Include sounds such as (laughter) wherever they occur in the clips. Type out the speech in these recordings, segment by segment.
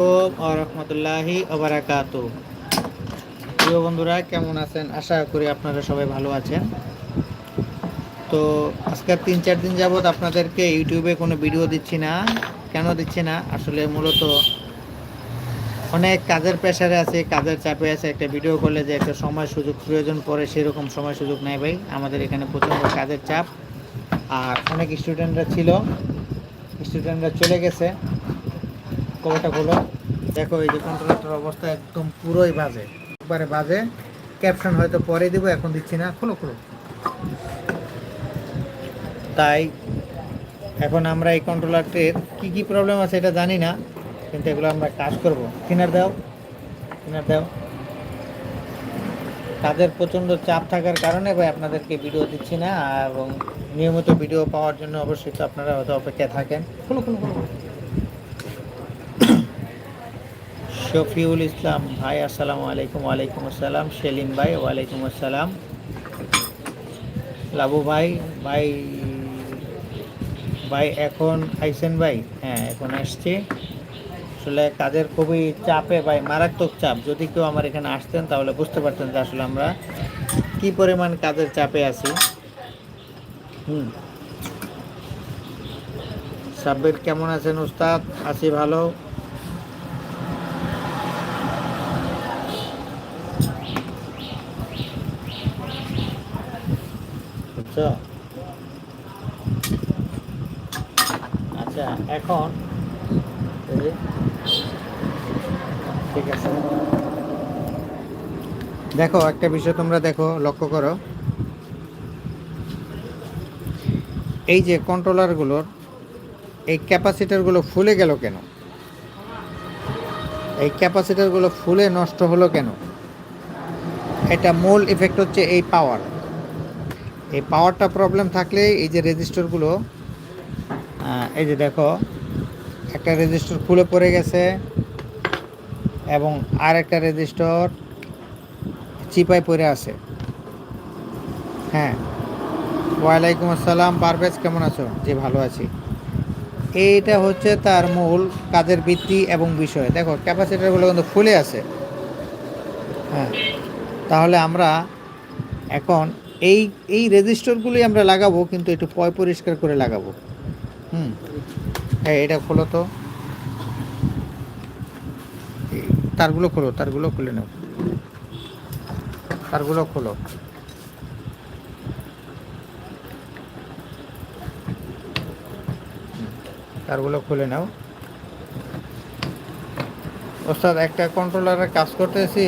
রহমতুল্লাহি ওবারাকাত প্রিয় বন্ধুরা, কেমন আছেন? আশা করি আপনারা সবাই ভালো আছেন। তো আজকের তিন চার দিন যাবৎ আপনাদেরকে ইউটিউবে কোনো ভিডিও দিচ্ছি না। কেন দিচ্ছি না? আসলে মূলত অনেক কাজের প্রেশারে আছে, কাজের চাপে আছে। একটা ভিডিও করলে যে একটা সময় সুযোগ, প্রয়োজন পড়ে সেরকম সময় সুযোগ নেই ভাই। আমাদের এখানে প্রচণ্ড কাজের চাপ। আর অনেক স্টুডেন্টরা ছিল। স্টুডেন্টরা চলে গেছে। কবরটা খোলো। দেখো এই যে কন্ট্রোলারটার অবস্থা একদম পুরোই বাজে। একবারে বাজে। ক্যাপশন হয়তো পরে দিব, এখন দিচ্ছি না। খোলো খোলো। তাই এখন আমরা এই কন্ট্রোলারটির কি কি প্রবলেম আছে এটা জানি না, কিন্তু এগুলো আমরা কাজ করব। কিনার দাও। কিনার দাও। কাজের প্রচণ্ড চাপ থাকার কারণে ভাই আপনাদেরকে ভিডিও দিচ্ছি না, এবং নিয়মিত ভিডিও পাওয়ার জন্য অবশ্যই তো আপনারা হয়তো অপেক্ষায় থাকেন। খুলো খুলো খুলো। শফিউল ইসলাম, ভাই, আসসালামু আলাইকুম, ওয়ালাইকুম আসসালাম, সেলিম ভাই, ওয়ালাইকুম আসসালাম। লাবু ভাই ভাই ভাই, এখন আইসেন ভাই? হ্যাঁ এখন আসছি। আসলে কাজের খুবই চাপে ভাই, মারাত্মক চাপ। যদি কেউ আমার এখানে আসতেন, তাহলে বুঝতে পারতেন যে আসলে আমরা কি পরিমাণ কাজের চাপে আছি। হুম। সাব্বির, কেমন আছেন উস্তাদ? আছি ভালো বুঝছ আচ্ছা এখন। ঠিক আছে। দেখো একটা বিষয় তোমরা দেখো লক্ষ্য করো। এই যে কন্ট্রোলারগুলোর এই ক্যাপাসিটারগুলো ফুলে গেল কেন? এই ক্যাপাসিটারগুলো ফুলে নষ্ট হলো কেন? এটা মূল ইফেক্ট হচ্ছে এই পাওয়ার এই পাওয়ারটা প্রবলেম থাকলে এই যে রেজিস্টরগুলো এই যে দেখো একটা রেজিস্টর খুলে পড়ে গেছে এবং আর একটা রেজিস্টর চিপায় পড়ে আছে। হ্যাঁ। ওয়ালাইকুম আসসালাম, পারভেজ কেমন আছো? যে ভালো আছি। এইটা হচ্ছে তার মূল কাজের ভিত্তি এবং বিষয়। দেখো, ক্যাপাসিটারগুলো কিন্তু ফুলে আছে। হ্যাঁ। তাহলে আমরা এখন এই এই রেজিস্টরগুলি আমরা লাগাবো, কিন্তু একটু পয় পরিষ্কার করে লাগাবো। হুম। হ্যাঁ এটা খোলো তো। তারগুলো খোলো, তারগুলো খুলে নাও। তারগুলো খোলো। তারগুলো খুলে নাও। ওস্তাদ, একটা কন্ট্রোলারে কাজ করতেছি,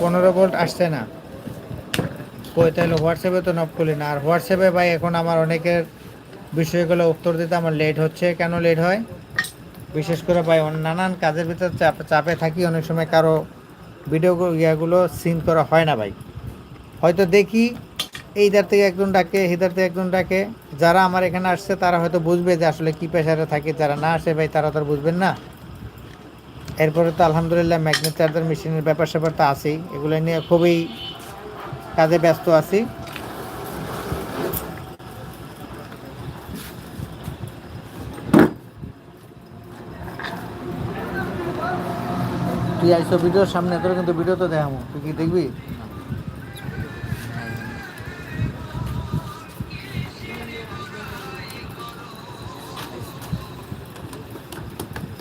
পনেরো ভোল্ট আসছে না। কই তাহলে হোয়াটসঅ্যাপে তো নক খুলি না। আর হোয়াটসঅ্যাপে ভাই, এখন আমার অনেকের বিষয়গুলো উত্তর দিতে আমার লেট হচ্ছে। কেন লেট হয়? বিশেষ করে ভাই নানান কাজের ভিতর চাপ চাপে থাকি, অনেক সময় কারও ভিডিও ইয়াগুলো সিন করা হয় না ভাই। হয়তো দেখি এই এইদার থেকে একজন ডাকে হিদার থেকে একজন ডাকে। যারা আমার এখানে আসছে, তারা হয়তো বুঝবে যে আসলে কী পেশারে থাকে। যারা না আসে ভাই, তারা তো বুঝবেন না। এরপরে তো আলহামদুলিল্লাহ ম্যাগনেট চার্জার মেশিনের ব্যাপার স্যাপার তো আছেই। এগুলো নিয়ে খুবই কাজে ব্যস্ত আছি। তুই আইসো ভিডিওর সামনে তোর কিন্তু ভিডিও তো দেখাবো তুই কি দেখবি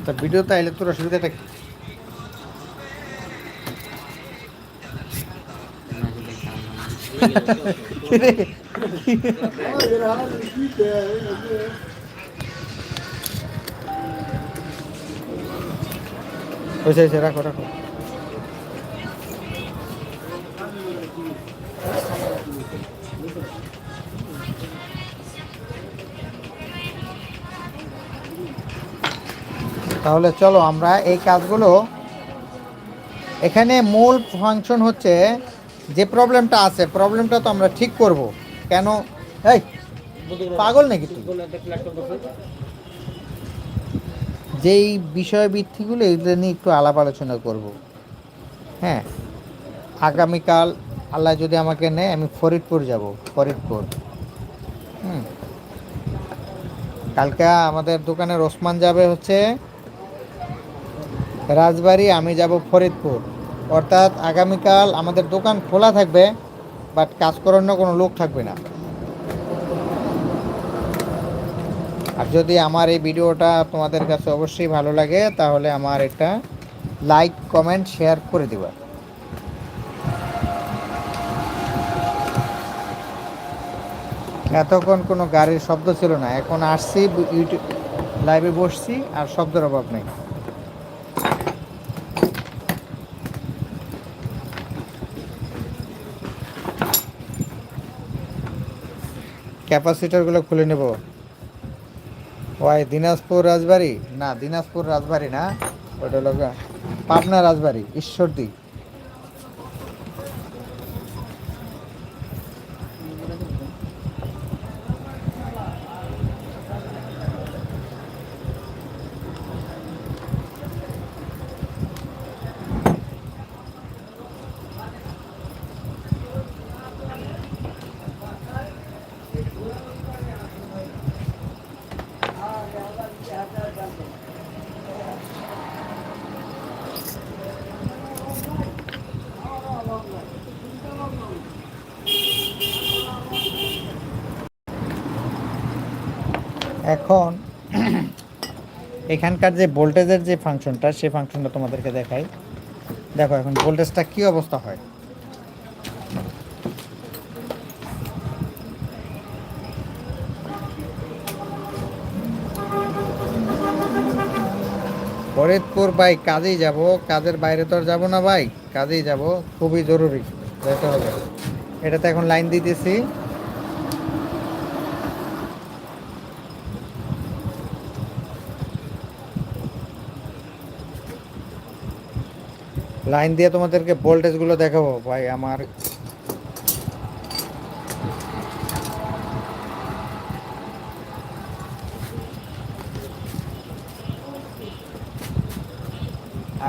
তা ভিডিও তো আইলে তোর অসুবিধাটা কি রে? তাহলে চলো আমরা এই কাজগুলো, এখানে মূল ফাংশন হচ্ছে যে প্রবলেমটা আছে প্রবলেমটা তো আমরা ঠিক করব। কেন? এই, পাগল নাকি তুই? যেই বিষয় ভিত্তিগুলো এগুলো নিয়ে একটু আলাপ আলোচনা করব। হ্যাঁ আগামীকাল আল্লাহ যদি আমাকে নেয়, আমি ফরিদপুর যাব, ফরিদপুর। হুম। কালকে আমাদের দোকানের ওসমান যাবে হচ্ছে রাজবাড়ি, আমি যাব ফরিদপুর। অর্থাৎ আগামীকাল আমাদের দোকান খোলা থাকবে, বাট কাজ করার কোনো লোক থাকবে না। আর যদি আমার এই ভিডিওটা তোমাদের কাছে অবশ্যই ভালো লাগে, তাহলে আমার একটা লাইক কমেন্ট শেয়ার করে দিবা। এতক্ষণ কোনো গাড়ির শব্দ ছিল না, এখন আসছি, ইউটিউব লাইভে বসছি, আর শব্দের অভাব নেই। ক্যাপাসিটারগুলো খুলে নেব। ওই দিনাজপুর রাজবাড়ি? না দিনাজপুর রাজবাড়ি না ওটা হলো পাবনা রাজবাড়ি ঈশ্বরদী। এখন এখানকার যে ভোল্টেজের যে ফাংশনটা, সেই ফাংশনটা তোমাদেরকে দেখাই। দেখো এখন ভোল্টেজটা কি অবস্থা হয়? ফরিদপুর ভাই, কাজেই যাব। কাজের বাইরে তো আর যাব না ভাই, কাজেই যাব। খুবই জরুরি যেতে হবে। এটাতে এখন লাইন দিতেছি। লাইন দিয়ে তোমাদেরকে ভোল্টেজগুলো দেখাবো, ভাই, আমার।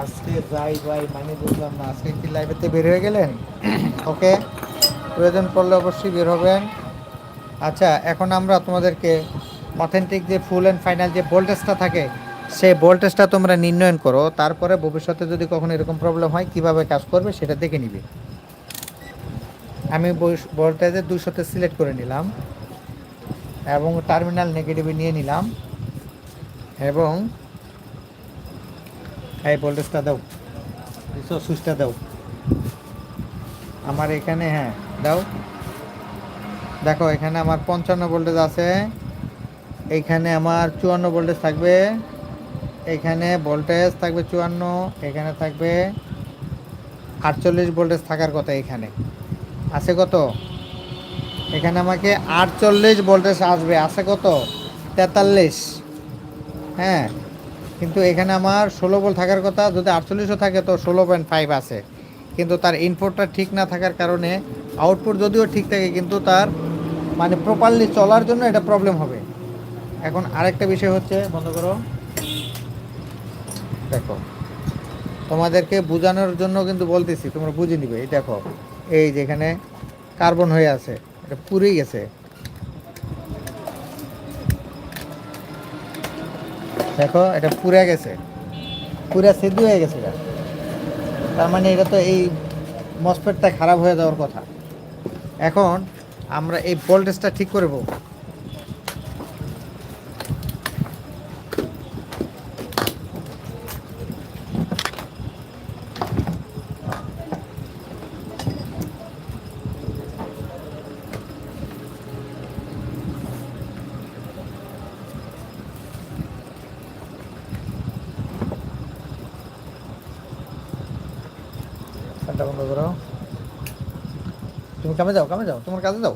আজকে যাই, ভাই মানে বুঝলাম না, আজকে কি লাইভেতে বের হয়ে গেলেন? (clears throat) ওকে প্রয়োজন পড়লে অবশ্যই বের হবেন। আচ্ছা এখন আমরা তোমাদেরকে অথেন্টিক যে ফুল অ্যান্ড ফাইনাল যে ভোল্টেজটা থাকে সেই ভোল্টেজটা তোমরা নির্ণয়ন করো, তারপরে ভবিষ্যতে যদি কখনো এরকম প্রবলেম হয়, কীভাবে কাজ করবে সেটা দেখে নিবে। আমি ভোল্টেজের দুশোতে সিলেক্ট করে নিলাম এবং টার্মিনাল নেগেটিভে নিয়ে নিলাম এবং এই ভোল্টেজটা দাও সুইচটা দাও। আমার এখানে হ্যাঁ দাও। দেখো, এখানে আমার পঞ্চান্ন ভোল্টেজ আছে এইখানে আমার চুয়ান্ন ভোল্টেজ থাকবে। এখানে ভোল্টেজ থাকবে চুয়ান্ন, এখানে থাকবে আটচল্লিশ ভোল্টেজ থাকার কথা এখানে। আছে কত? এখানে আমাকে আটচল্লিশ ভোল্টেজ আসবে। আছে কত? তেতাল্লিশ। হ্যাঁ কিন্তু এখানে আমার ষোলো ভোল্ট থাকার কথা। যদি আটচল্লিশও থাকে তো ষোলো পয়েন্ট ফাইভ আছে। কিন্তু তার ইনপুটটা ঠিক না থাকার কারণে আউটপুট যদিও ঠিক থাকে, কিন্তু তার মানে প্রপারলি চলার জন্য এটা প্রবলেম হবে। এখন আরেকটা বিষয় হচ্ছে, বন্ধ করো। দেখো, তোমাদেরকে বোঝানোর জন্য কিন্তু বলতেছি, তোমরা বুঝে নিবে। এই দেখো, এই যেখানে কার্বন হয়ে আছে, এটা পুড়েই গেছে। দেখো, এটা পুড়ে গেছে। পুরা সিদ্ধ হয়ে গেছে এটা। তার মানে এটা তো এই মসফেটটা খারাপ হয়ে যাওয়ার কথা। এখন আমরা এই ভোল্টেজটা ঠিক করব ফ্যানটা বন্ধ করো তুমি কামে যাও কামে যাও তোমার কাজে যাও।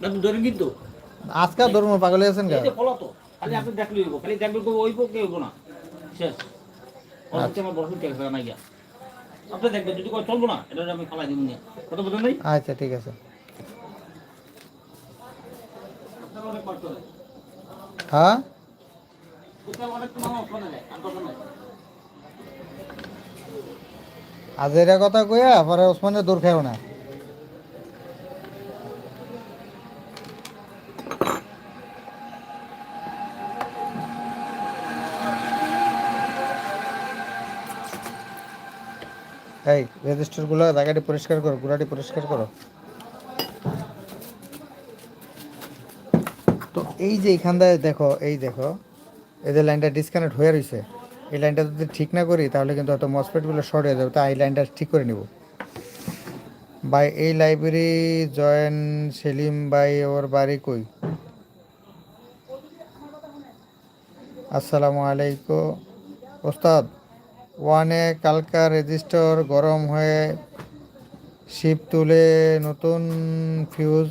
না তুমি ধরেন কিন্তু। আজকাল ধর্ম পাগল আছেন কেন? ফলো তো খালি আপনি দেখলে হইব খালি দেখলে কেউ হইব কেউ হইব না। শেষ। অনেক আমার বড় ঠিক না গিয়া আপনি দেখবেন যদি কয় চলবো না এটা আমি খালাই দিব নিয়ে কত বোঝেন নাই? আচ্ছা ঠিক আছে। হয়? আজ এরা কথা কইয়া পরে ওসমানের দূর খাইও না। এই রেজিস্টারগুলো জায়গাটি পরিষ্কার করো, গুড়াটি পরিষ্কার করো। তো এই যে এখানটায় দেখো, এই দেখো এদের লাইনটা ডিসকানেক্ট হয়ে রয়েছে এই লাইনটা যদি ঠিক না করি, তাহলে কিন্তু হয়তো মসপেটগুলো শর্ট হয়ে যাবে তাই এই লাইনটা ঠিক করে নিব। ভাই, এই লাইব্রেরি জয়েন সেলিম ভাই, ওর বাড়ি কই? আসসালামু আলাইকুম। ওস্তাদ ওয়ানে কালকার রেজিস্টর গরম হয়ে শিপ তুলে নতুন ফিউজ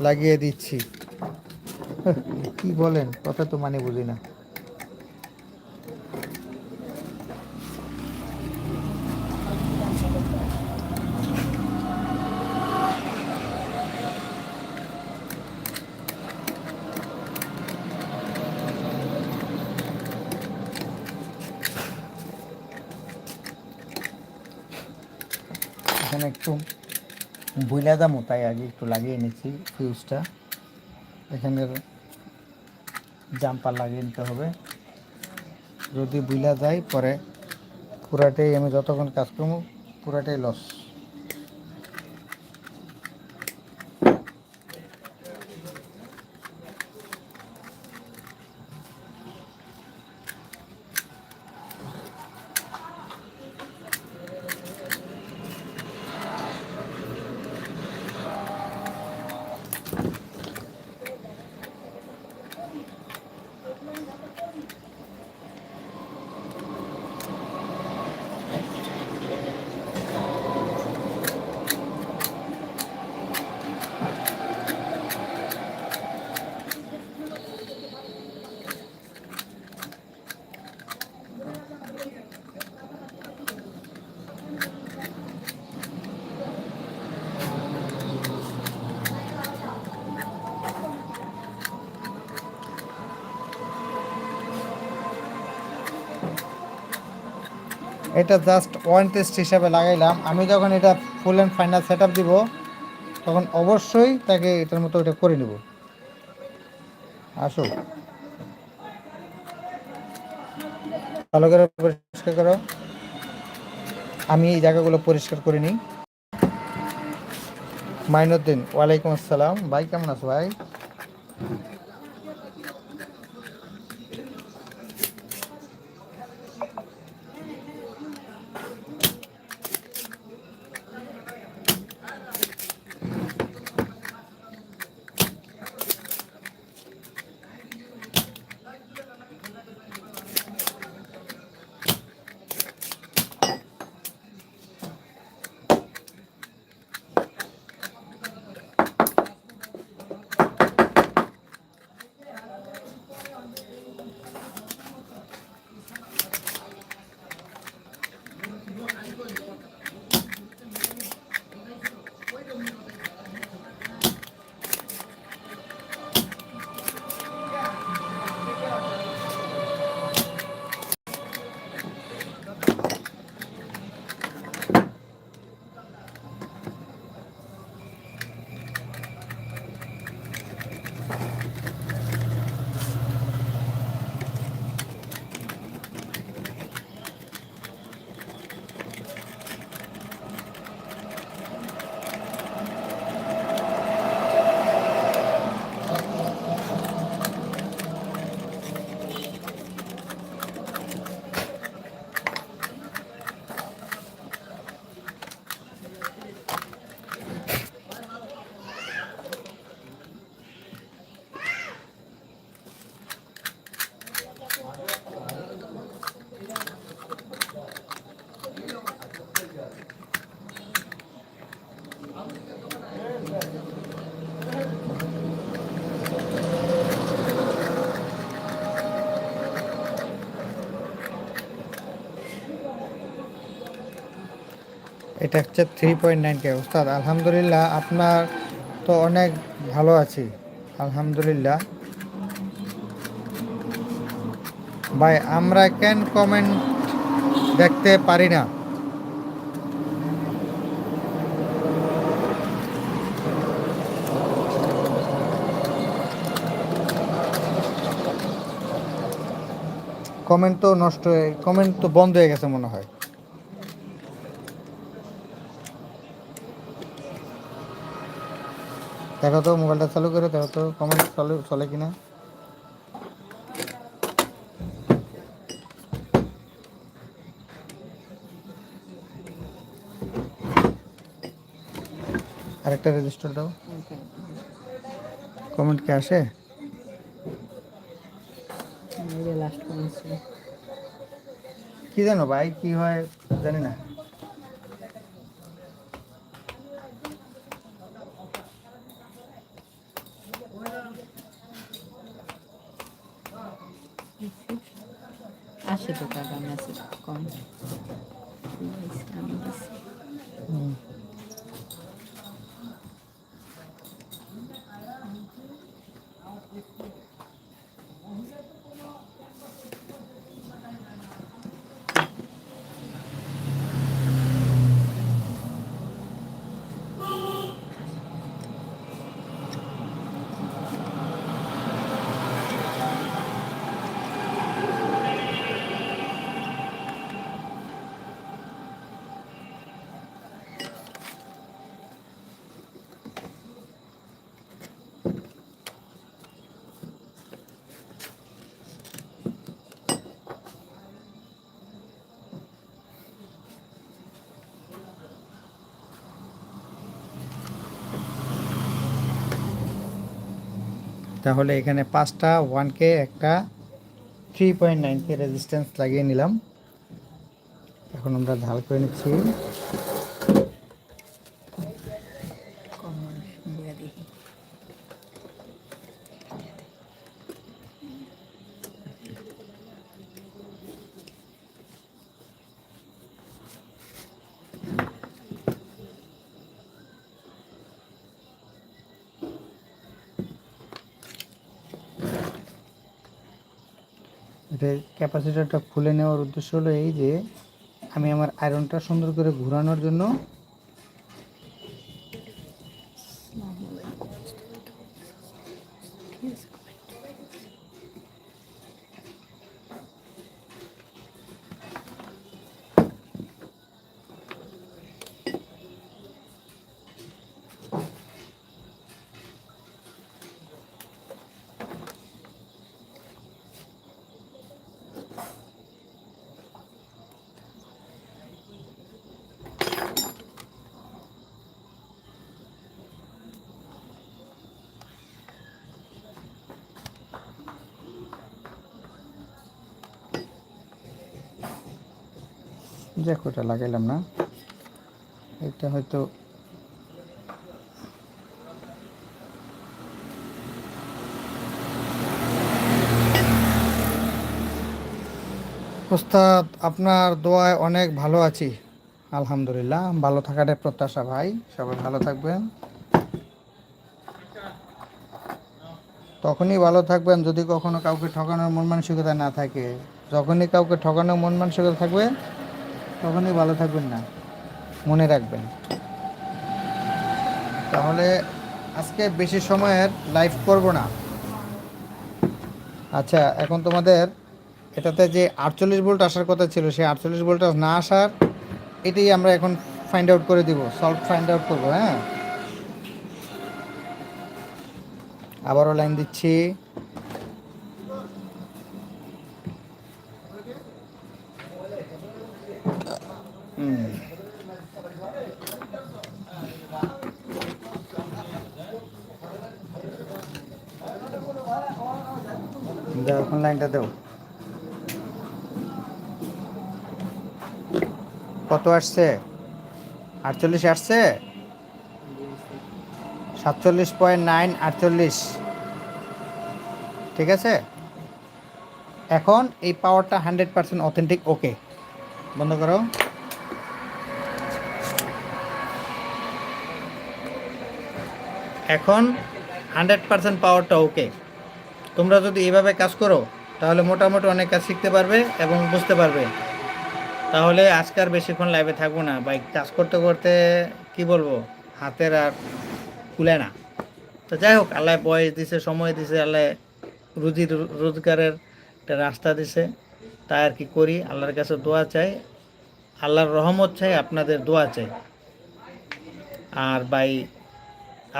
লাগিয়ে দিচ্ছি। (laughs) কি বলেন? কথা তো মানে বুঝি না। একটু বুইলা দামও, তাই আগে একটু লাগিয়ে নিচ্ছি ফিউজটা এখানের জাম্পার লাগিয়ে নিতে হবে। যদি বুইলা যায়, পরে পুরাটাই আমি যতক্ষণ কাজ করব, পুরাটাই লস এটা জাস্ট ওয়ান টেস্ট হিসাবে লাগাইলাম। আমি যখন এটা full and final set up দিব, তখন অবশ্যই তাকে এটার মতো এটা করে নেব। আসো। ভালো করে পরিষ্কার করো। আমি এই জায়গাগুলো পরিষ্কার করে নিই। মাইনুদ্দিন, ওয়ালাইকুম আসসালাম। ভাই, কেমন আছো ভাই? এটা হচ্ছে থ্রি পয়েন্ট নাইন কে। ওস্তাদ আলহামদুলিল্লাহ আপনার তো অনেক ভালো আছি। আলহামদুলিল্লাহ। ভাই, আমরা কেন কমেন্ট দেখতে পারি না? কমেন্ট তো নষ্ট হয়ে কমেন্ট তো বন্ধ হয়ে গেছে মনে হয়। দেখো তো মোবাইলটা চালু করে দেখো তো কমেন্ট চলে চলে কিনা। আরেকটা রেজিস্টার দাও। কমেন্ট কি আসে? কি জানো ভাই কি হয় জানি না আসে তো টাকা মেসেজ কম আমি দিছি হুম। তাহলে এখানে পাঁচটা ওয়ান কে একটা three point nine K resistance লাগিয়ে নিলাম। এখন আমরা ঢাল করে নিচ্ছি কম দিয়ে দেখি এটা ক্যাপাসিটারটা খুলে নেওয়ার উদ্দেশ্য হলো এই যে, আমি আমার আয়রনটা সুন্দর করে ঘোরানোর জন্য যাক লাগাইলাম না। এটা হয়তো ওস্তাদ, আপনার দোয়ায় অনেক ভালো আছি। আলহামদুলিল্লাহ, ভালো থাকাটাই প্রত্যাশা ভাই, সবাই ভালো থাকবেন। তখনই ভালো থাকবেন যদি কখনো কাউকে ঠকানোর মন মানসিকতা না থাকে। যখনই কাউকে ঠকানোর মন মানসিকতা থাকবে তখনই ভালো থাকবেন না। মনে রাখবেন। তাহলে আজকে বেশি সময়ের লাইভ করব না। আচ্ছা এখন তোমাদের এটাতে যে আটচল্লিশ ভোল্ট আসার কথা ছিল, সেই আটচল্লিশ ভোল্ট না আসার, এটাই আমরা এখন ফাইন্ড আউট করে দিব সলভ ফাইন্ড আউট করব হ্যাঁ? আবারও লাইন দিচ্ছি হুম দাও, এখন লাইনটা দাও। কত আসছে? আটচল্লিশ আসছে? সাতচল্লিশ পয়েন্ট নাইন আটচল্লিশ। ঠিক আছে? এখন এই পাওয়ারটা হান্ড্রেড পার্সেন্ট অথেন্টিক, ওকে। বন্ধ করো। এখন হান্ড্রেড পার্সেন্ট পাওয়ারটা ওকে। তোমরা যদি এভাবে কাজ করো, তাহলে মোটামুটি অনেক কাজ শিখতে পারবে এবং বুঝতে পারবে। তাহলে আজকে আর বেশিক্ষণ লাইভে থাকব না। বাইক কাজ করতে করতে কি বলব? হাতের আর খুলে না। তো যাই হোক, আল্লাহ বয়স দিছে, সময় দিছে, আল্লাহ রুজি, রোজগারের একটা রাস্তা দিছে। তাই আর কি করি? আল্লাহর কাছে দোয়া চাই। আল্লাহর রহমত চাই, আপনাদের দোয়া চাই। আর ভাই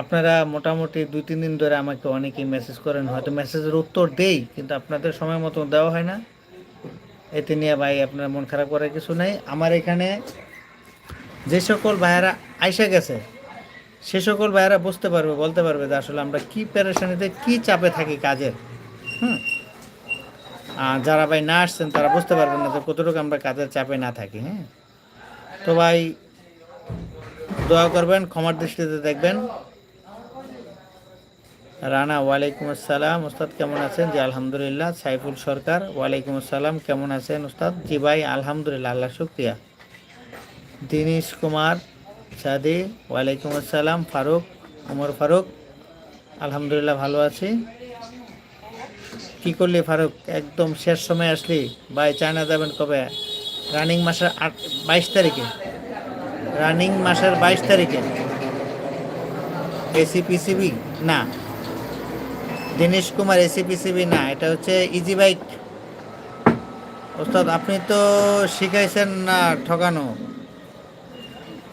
আপনারা মোটামুটি দুই, তিন দিন ধরে আমাকে অনেকেই মেসেজ করেন, হয়তো মেসেজের উত্তর দেই, কিন্তু আপনাদের সময় মতো দেওয়া হয় না। এতে নিয়ে ভাই আপনার মন খারাপ করার কিছু নেই। আমার এখানে যে সকল ভাইয়েরা আইসা গেছে, সে সকল ভাইয়েরা বুঝতে পারবে, বলতে পারবে যে আসলে আমরা কি প্যারেশানিতে কি চাপে থাকি কাজের। হুম? যারা ভাই না আসছেন, তারা বুঝতে পারবেন না যে কতটুকু আমরা কাজের চাপে না থাকি হ্যাঁ? তো ভাই দোয়া করবেন, ক্ষমার দৃষ্টিতে দেখবেন। রানা, ওয়ালাইকুম আসসালাম। ওস্তাদ, কেমন আছেন? জি, আলহামদুলিল্লাহ। সাইফুল সরকার, ওয়ালাইকুম আসসালাম। কেমন আছেন, ওস্তাদ? জি, ভাই, আলহামদুলিল্লাহ, আল্লাহ শুক্রিয়া। দিনেশ কুমার সাদি, ওয়ালাইকুম আসসালাম। ফারুক, ওমর ফারুক, আলহামদুলিল্লাহ ভালো আছি। কি করলি ফারুক? একদম শেষ সময় আসলি। ভাই, চায়না যাবেন কবে? রানিং মাসের আট, বাইশ তারিখে। রানিং মাসের বাইশ তারিখে। এসিপিসিবি না। দীনেশ কুমার এসিপিসিবি না, এটা হচ্ছে ইজি বাইক ওস্তাদ, আপনি তো শিখাইছেন না ঠকানো।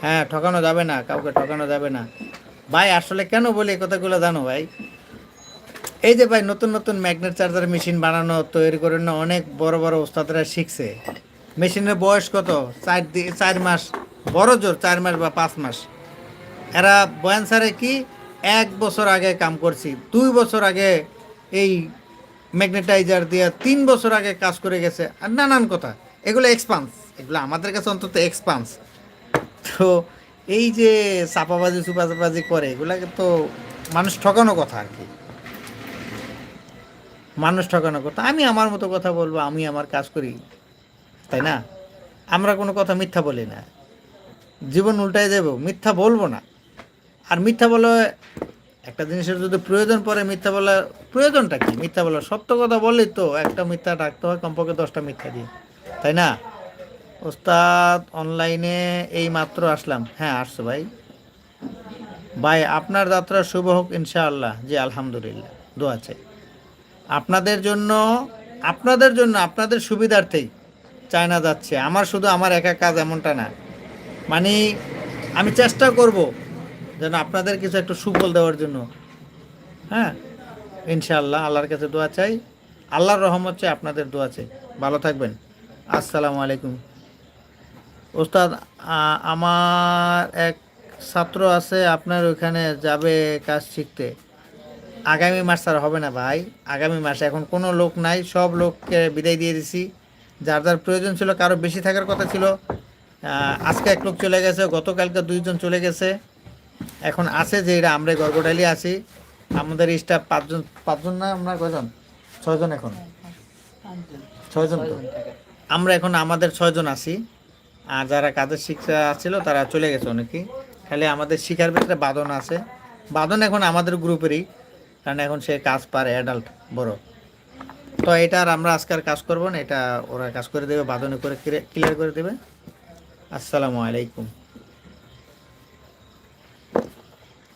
হ্যাঁ ঠকানো যাবে না, কাউকে ঠকানো যাবে না। ভাই, আসলে কেন বলি কথাগুলো জানো ভাই? এই যে ভাই, নতুন নতুন ম্যাগনেট চার্জার মেশিন বানানো, তৈরি করে না অনেক বড় বড় ওস্তাদরা শিখছে। মেশিনের বয়স কত? চার চার মাস। বড় জোর, চার মাস বা পাঁচ মাস। এরা বয়ান স্যারে কি এক বছর আগে কাম করছি, দুই বছর আগে এই ম্যাগনেটাইজার দিয়ে তিন বছর আগে কাজ করে গেছে, আর নানান কথা। এগুলো এক্সপান্স এগুলো আমাদের কাছে অন্তত এক্সপান্স তো এই যে চাপাবাজি, চুপাচাপাজি করে, এগুলাকে তো মানুষ ঠকানো কথা আর কি। মানুষ ঠকানো কথা। আমি আমার মতো কথা বলব, আমি আমার কাজ করি, তাই না? আমরা কোনো কথা মিথ্যা বলি না। জীবন উল্টায় যাব মিথ্যা বলব না। আর মিথ্যা বলে একটা জিনিসের যদি প্রয়োজন পড়ে, মিথ্যা বলার প্রয়োজনটা কি? মিথ্যা বলার সত্য কথা বললেই তো, একটা মিথ্যা ডাকতে হয়, কমপক্ষে দশটা মিথ্যা দিয়ে। তাই না? ওস্তাদ অনলাইনে এই মাত্র আসলাম। হ্যাঁ আসছো ভাই। ভাই, আপনার যাত্রা শুভ হোক ইনশাআল্লাহ। জি, আলহামদুলিল্লাহ। দোয়া আছে। আপনাদের জন্য আপনাদের জন্য, আপনাদের সুবিধার্থেই চায়না যাচ্ছে। আমার শুধু আমার একা কাজ এমনটা না। মানে আমি চেষ্টা করব যেন আপনাদের কিছু একটু সুফল দেওয়ার জন্য। হ্যাঁ? ইনশাআল্লাহ, আল্লাহর কাছে দোয়া চাই। আল্লাহর রহমত চাই, আপনাদের দোয়া চাই। ভালো থাকবেন। আসসালামু আলাইকুম। ওস্তাদ আমার এক ছাত্র আছে, আপনার ওইখানে যাবে কাজ শিখতে। আগামী মাস আর হবে না ভাই। আগামী মাসে এখন কোনো লোক নাই, সব লোককে বিদায় দিয়ে দিছি। যার যার প্রয়োজন ছিল, কারও বেশি থাকার কথা ছিল। আজকে এক লোক চলে গেছে, গতকালকে দুইজন চলে গেছে। এখন আছে যে এটা আমরা গর্গডালি আছি। আমাদের স্টাফ পাঁচজন পাঁচজন না আমরা কয়জন? ছয়জন এখন। ছয়জন তো। আমরা এখন আমাদের ছয়জন আছি। আর যারা কাজের শিক্ষা ছিল তারা চলে গেছে অনেকেই খালি আমাদের শিখার ভিতরে বাদন আছে। বাদন এখন আমাদের গ্রুপেরই, কারণ এখন সে কাজ পারে অ্যাডাল্ট বড়। তো এটা আর আমরা আজকাল কাজ করব না, এটা ওরা কাজ করে দেবে বাদনে করে ক্লিয়ার করে দেবে। আসসালামু আলাইকুম।